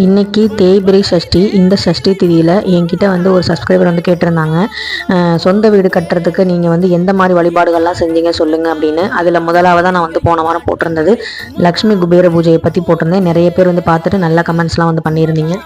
இன்றைக்கி தேய்பிரி சஷ்டி. இந்த சஷ்டி திதியில் என்கிட்ட வந்து ஒரு சப்ஸ்கிரைபர் வந்து கேட்டிருந்தாங்க. சொந்த வீடு கட்டுறதுக்கு நீங்கள் வந்து எந்த மாதிரி வழிபாடுகள்லாம் செஞ்சீங்க சொல்லுங்கள் அப்படின்னு. அதில் முதலாவதாக நான் வந்து போன வாரம் போட்டிருந்தது. லக்ஷ்மி குபேர பூஜையை பற்றி போட்டிருந்தேன். நிறைய பேர் வந்து பார்த்துட்டு நல்ல கமெண்ட்ஸ்லாம் வந்து பண்ணியிருந்தீங்க.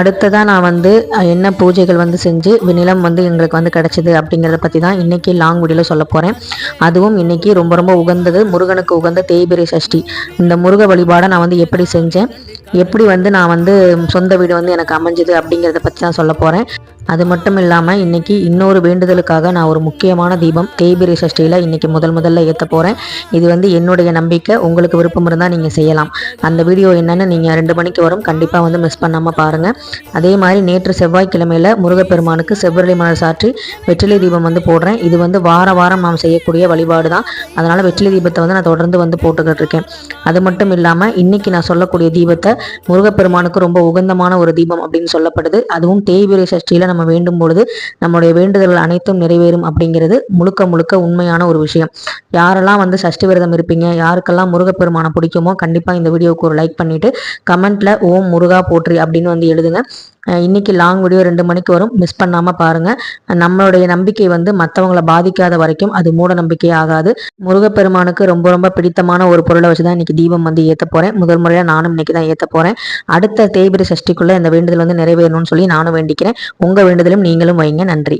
அடுத்ததாக நான் வந்து என்ன பூஜைகள் வந்து செஞ்சு நிலம் வந்து எங்களுக்கு வந்து கிடச்சிது அப்படிங்கிறத பற்றி தான் இன்றைக்கி லாங் வீடியோவில் சொல்ல போகிறேன் அதுவும் இன்றைக்கி ரொம்ப ரொம்ப உகந்தது முருகனுக்கு உகந்த தேய்பிரி சஷ்டி. இந்த முருக வழிபாடை நான் வந்து எப்படி செஞ்சேன்? எப்படி வந்து நான் வந்து சொந்த வீடு வந்து எனக்கு அமைஞ்சது அப்படிங்கிறத பற்றி தான் சொல்ல போகிறேன் அது மட்டும் இல்லாமல் இன்னைக்கு இன்னொரு வேண்டுதலுக்காக நான் ஒரு முக்கியமான தீபம் தேய்பிரி சஷ்டியில் இன்னைக்கு முதல் முதல்ல ஏற்ற போகிறேன் இது வந்து என்னுடைய நம்பிக்கை. உங்களுக்கு விருப்பம் இருந்தால் நீங்கள் செய்யலாம். அந்த வீடியோ என்னென்னு நீங்கள் ரெண்டு மணிக்கு வரும். கண்டிப்பாக வந்து மிஸ் பண்ணாமல் பாருங்கள் அதே மாதிரி நேற்று செவ்வாய்க்கிழமையில் முருகப்பெருமானுக்கு செவ்வரளி மலர் சாற்றி வெற்றிலை தீபம் வந்து போடுறேன். இது வந்து வார வாரம் நாம் செய்யக்கூடிய வழிபாடு தான். அதனால் வெற்றிலை தீபத்தை வந்து நான் தொடர்ந்து வந்து போட்டுக்கிட்டு இருக்கேன். அது மட்டும் இல்லாமல் இன்னைக்கு நான் சொல்லக்கூடிய தீபத்தை முருகப்பெருமானுக்கு ரொம்ப உகந்தமான ஒரு தீபம் அப்படின்னு சொல்லப்படுது. அதுவும் தேய்பிரி சஷ்டியில் நம்ம வேண்டும் பொழுது நம்மளுடைய வேண்டுதல்கள் அனைத்தும் நிறைவேறும் அப்படிங்கிறது முழுக்க முழுக்க உண்மையான ஒரு விஷயம். யாரெல்லாம் வந்து சஷ்டி விரதம் இருப்பீங்க யாருக்கெல்லாம் முருகப்பெருமானை பிடிக்குமோ கண்டிப்பாக இந்த வீடியோவுக்கு ஒரு லைக் பண்ணிட்டு கமெண்ட்ல ஓம் முருகா போற்றி அப்படின்னு வந்து எழுதுங்க. இன்னைக்கு லாங் வீடியோ ரெண்டு மணிக்கு வரும். மிஸ் பண்ணாமல் பாருங்கள் நம்மளுடைய நம்பிக்கை வந்து மற்றவங்களை பாதிக்காத வரைக்கும் அது மூட நம்பிக்கை ஆகாது. முருகப்பெருமானுக்கு ரொம்ப ரொம்ப பிடித்தமான ஒரு பொருளை வச்சு தான் இன்னைக்கு தீபம் வந்து ஏற்ற போகிறேன் முதல் முறையாக நானும் இன்னைக்கு தான் ஏற்ற போகிறேன் அடுத்த தேய்பிரி சஷ்டிக்குள்ளே இந்த வேண்டுதல் வந்து நிறைவேறணும்னு சொல்லி நானும் வேண்டிக்கிறேன். உங்கள் வேண்டுதலும் நீங்களும் வைங்க. நன்றி.